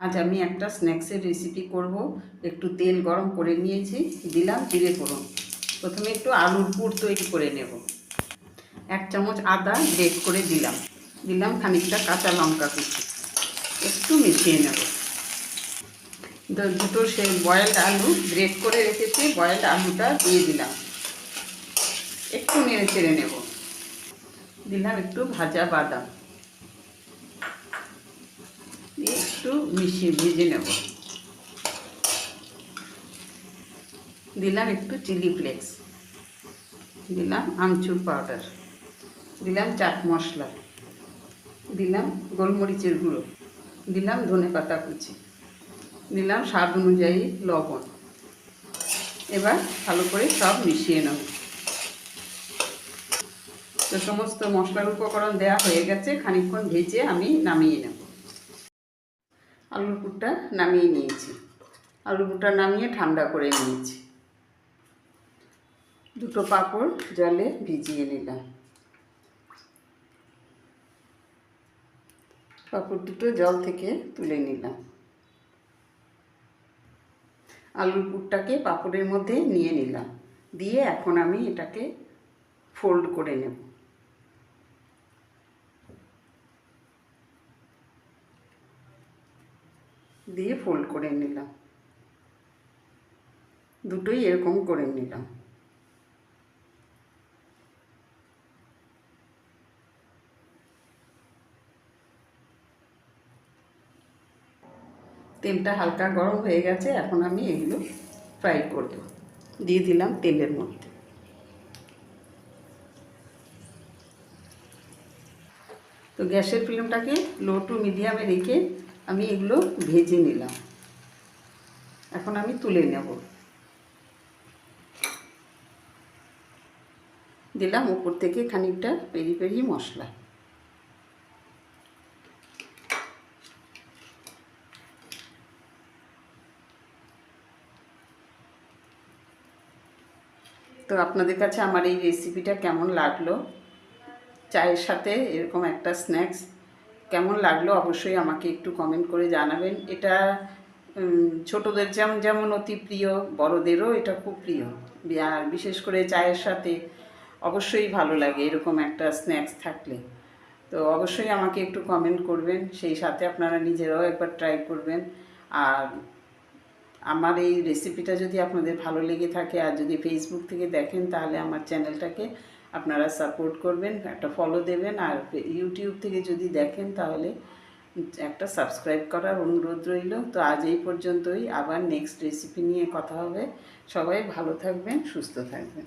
আজ আমি একটা স্ন্যাক্সের রেসিপি করব। একটু তেল গরম করে নিয়েছি, দিলাম, জিরে ফোড়ন। প্রথমে একটু আলুর পুর তৈরি করে নেব। এক চামচ আদা গ্রেট করে দিলাম। দিলাম খানিকটা কাঁচা লঙ্কা কুচি। একটু মিশিয়ে নেব। দুটো সে বয়েলড আলু গ্রেট করে রেখেছি বয়েলড আলুটা দিয়ে দিলাম। একটু নেড়ে চেড়ে নেব। দিলাম একটু ভাজা বাদাম দিয়ে একটু মিশিয়ে ভেজে নেব। দিলাম একটু চিলি ফ্লেক্স। দিলাম আমচুর পাউডার। দিলাম চাট মশলা। দিলাম গোলমরিচের গুঁড়ো। দিলাম ধনে পাতা কুচি। দিলাম স্বাদ অনুযায়ী লবণ। এবার ভালো করে সব মিশিয়ে নেব। তো সমস্ত মশলার উপকরণ দেওয়া হয়ে গেছে, খানিকক্ষণ ভেজে আমি নামিয়ে নেব। আলুর পুরটা নামিয়ে নিয়েছি। আলুর পুরটা নামিয়ে ঠান্ডা করে নিয়েছি। দুটো পাঁপড় জলে ভিজিয়ে নিলাম। পাঁপড় দুটো জল থেকে তুলে নিলাম। আলুর পুরটাকে পাঁপড়ের মধ্যে নিয়ে নিলাম। দিয়ে এখন আমি এটাকে ফোল্ড করে নেব। দিয়ে ফোল্ড করে নিলাম। দুটোই এরকম করে নিলাম। তেলটা হালকা গরম হয়ে গেছে, এখন আমি এগুলো ফ্রাই করব দিয়ে দিলাম তেলের মধ্যে। তো গ্যাসের ফ্লেমটাকে লো টু মিডিয়ামে রেখে আমি এগুলো ভেজে নিলাম। এখন আমি তুলে নেব। দিলাম উপর থেকে খানিকটা পেরি পেরি মশলা। তো আপনাদের কাছে আমার এই রেসিপিটা কেমন লাগল? চায়ের সাথে এরকম একটা স্ন্যাক্স কেমন লাগল অবশ্যই আমাকে একটু কমেন্ট করে জানাবেন। এটা ছোটদের যেমন যেমন অতি প্রিয়, বড়দেরও এটা খুব প্রিয়। আর বিশেষ করে চায়ের সাথে অবশ্যই ভালো লাগে এরকম একটা স্ন্যাক্স থাকলে। তো অবশ্যই আমাকে একটু কমেন্ট করবেন, সেই সাথে আপনারা নিজেরাও একবার ট্রাই করবেন। আর আমার এই রেসিপিটা যদি আপনাদের ভালো লেগে থাকে, আর যদি ফেসবুক থেকে দেখেন, তাহলে আমার চ্যানেলটাকে আপনারা সাপোর্ট করবেন, একটা ফলো দেবেন আর ইউটিউব থেকে যদি দেখেন তাহলে একটা সাবস্ক্রাইব করার অনুরোধ রইল। তো আজ এই পর্যন্তই, আবার নেক্সট রেসিপি নিয়ে কথা হবে। সবাই ভালো থাকবেন, সুস্থ থাকবেন।